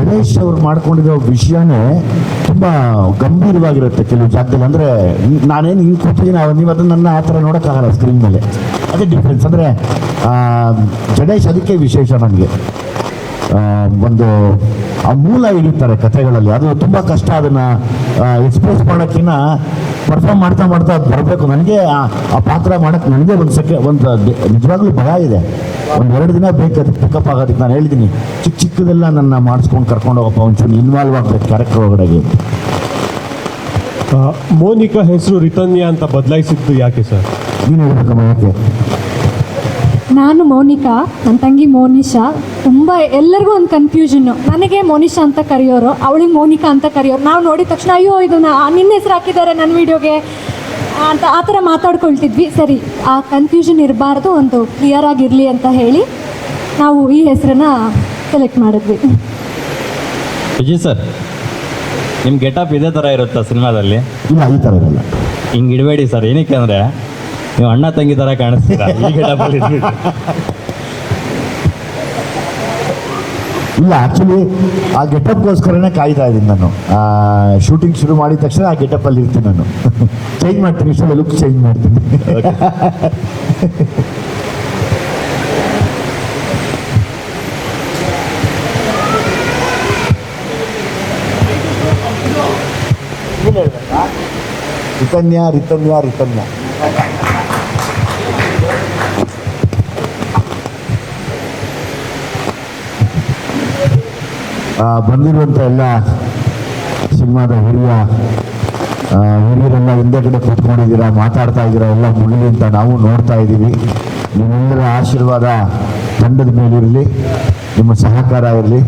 ಜಡೇಶ್ ಅವ್ರು ಮಾಡ್ಕೊಂಡಿರೋ ವಿಷಯನೇ ತುಂಬ ಗಂಭೀರವಾಗಿರುತ್ತೆ ಕೆಲವು ಜಾಗದಲ್ಲಿ. ಅಂದರೆ ನಾನೇನು ಹಿಂಗೆ ಕೂತಿದ್ದೀನಿ ನೀವು ಅದನ್ನು ನನ್ನ ಆ ಥರ ನೋಡೋಕ್ಕಾಗಲ್ಲ ಸ್ಕ್ರೀನ್ ಮೇಲೆ. ಅದೇ ಡಿಫ್ರೆನ್ಸ್ ಅಂದರೆ ಗಣೇಶ್ ಅದಕ್ಕೆ ವಿಶೇಷ ನನಗೆ. ಒಂದು, ಆ ಮೂಲ ಇಳಿತಾರೆ ಕಥೆಗಳಲ್ಲಿ. ಅದು ತುಂಬ ಕಷ್ಟ ಅದನ್ನು ಎಕ್ಸ್ಪ್ರೆಸ್ ಮಾಡೋಕ್ಕಿಂತ ಪರ್ಫಾರ್ಮ್ ಮಾಡ್ತಾ ಮಾಡ್ತಾ ಅದು ಬರಬೇಕು. ನನಗೆ ಆ- ಪಾತ್ರ ಮಾಡಕ್ಕೆ ನನಗೆ ಒಂದು ಸೆಕೆ ಒಂದು ನಿಜವಾಗ್ಲೂ ಭಯ ಇದೆ. ಒಂದು ಎರಡು ದಿನ ಬೇಕು ಅದಕ್ಕೆ ಪಿಕಪ್ ಆಗೋದಕ್ಕೆ ನಾನು ಹೇಳಿದ್ದೀನಿ ಚಿಕ್ಕ ಚಿಕ್ಕದೆಲ್ಲ ನನ್ನ ಮಾಡಿಸ್ಕೊಂಡು ಕರ್ಕೊಂಡು ಹೋಗಪ್ಪ ಒಂಚೂರು ಇನ್ವಾಲ್ವ್ ಆಗಬೇಕು ಕ್ಯಾರೆಕ್ಟರ್ ಒಳಗಡೆಗೆ ಮೋನಿಕಾ ಹೆಸರು ರಿತನ್ಯಾ ಅಂತ ಬದಲಾಯಿಸಿದ್ದು ಯಾಕೆ ಸರ್? ನೀನು ಹೇಳ್ಬೇಕಮ್ಮ ಯಾಕೆ? ನಾನು ಮೌನಿಕಾ ನನ್ನ ತಂಗಿ ಮೋನಿಶಾ ತುಂಬ ಎಲ್ಲರಿಗೂ ಒಂದು ಕನ್ಫ್ಯೂಷನ್ನು ನನಗೆ ಮೋನಿಶಾ ಅಂತ ಕರೆಯೋರು ಅವಳಿಗೆ ಮೋನಿಕಾ ಅಂತ ಕರೆಯೋರು. ನಾವು ನೋಡಿದ ತಕ್ಷಣ ಅಯ್ಯೋ ಇದನ್ನ ನಿನ್ನ ಹೆಸರು ಹಾಕಿದ್ದಾರೆ ನನ್ನ ವಿಡಿಯೋಗೆ ಅಂತ ಆ ಥರ ಮಾತಾಡ್ಕೊಳ್ತಿದ್ವಿ. ಸರಿ ಆ ಕನ್ಫ್ಯೂಷನ್ ಇರಬಾರ್ದು ಒಂದು ಕ್ಲಿಯರ್ ಆಗಿರಲಿ ಅಂತ ಹೇಳಿ ನಾವು ಈ ಹೆಸರನ್ನ ಸೆಲೆಕ್ಟ್ ಮಾಡಿದ್ವಿ. ವಿಜಯ್ ಸರ್ ನಿಮ್ಮ ಗೆಟಪ್ ಇದೇ ಥರ ಇರುತ್ತಾ ಸಿನಿಮಾದಲ್ಲಿ? ಇಲ್ಲ ಈ ಥರ ಇರಲ್ಲ. ಹಿಂಗೆ ಇಡಬೇಡಿ ಸರ್ ಏನಕ್ಕೆ ಅಂದರೆ ನೀವು ಅಣ್ಣ ತಂಗಿ ಥರ ಕಾಣಿಸ್ತೀರಾ? ಇಲ್ಲ ಆ್ಯಕ್ಚುಲಿ ಆ ಗೆಟಪ್ಗೋಸ್ಕರನೇ ಕಾಯ್ತಾ ಇದ್ದೀನಿ ನಾನು. ಶೂಟಿಂಗ್ ಶುರು ಮಾಡಿದ ತಕ್ಷಣ ಆ ಗೆಟಪ್ಪಲ್ಲಿ ಇರ್ತೀನಿ ನಾನು. ಚೇಂಜ್ ಮಾಡ್ತೀನಿ ಇಷ್ಟೆಲ್ಲ ಲುಕ್ ಚೇಂಜ್ ಮಾಡ್ತೀನಿ. ರಿತನ್ಯ ರಿತನ್ಯ ರಿತನ್ಯ. ಬಂದಿರುವಂಥ ಎಲ್ಲ ಸಿನಿಮಾದ ಹಿರಿಯ ಹಿರಿಯರೆಲ್ಲ ಹಿಂದೆ ಹಿಂದೆಗಡೆ ಕೂತ್ಕೊಂಡಿದ್ದೀರಾ, ಮಾತಾಡ್ತಾ ಇದ್ದೀರಾ, ಎಲ್ಲ ಮುಗಿಲಿ ಅಂತ ನಾವು ನೋಡ್ತಾ ಇದ್ದೀವಿ. ನಿಮ್ಮೆಲ್ಲರ ಆಶೀರ್ವಾದ ತಂಡದ ಮೇಲಿರಲಿ, ನಿಮ್ಮ ಸಹಕಾರ ಇರಲಿ.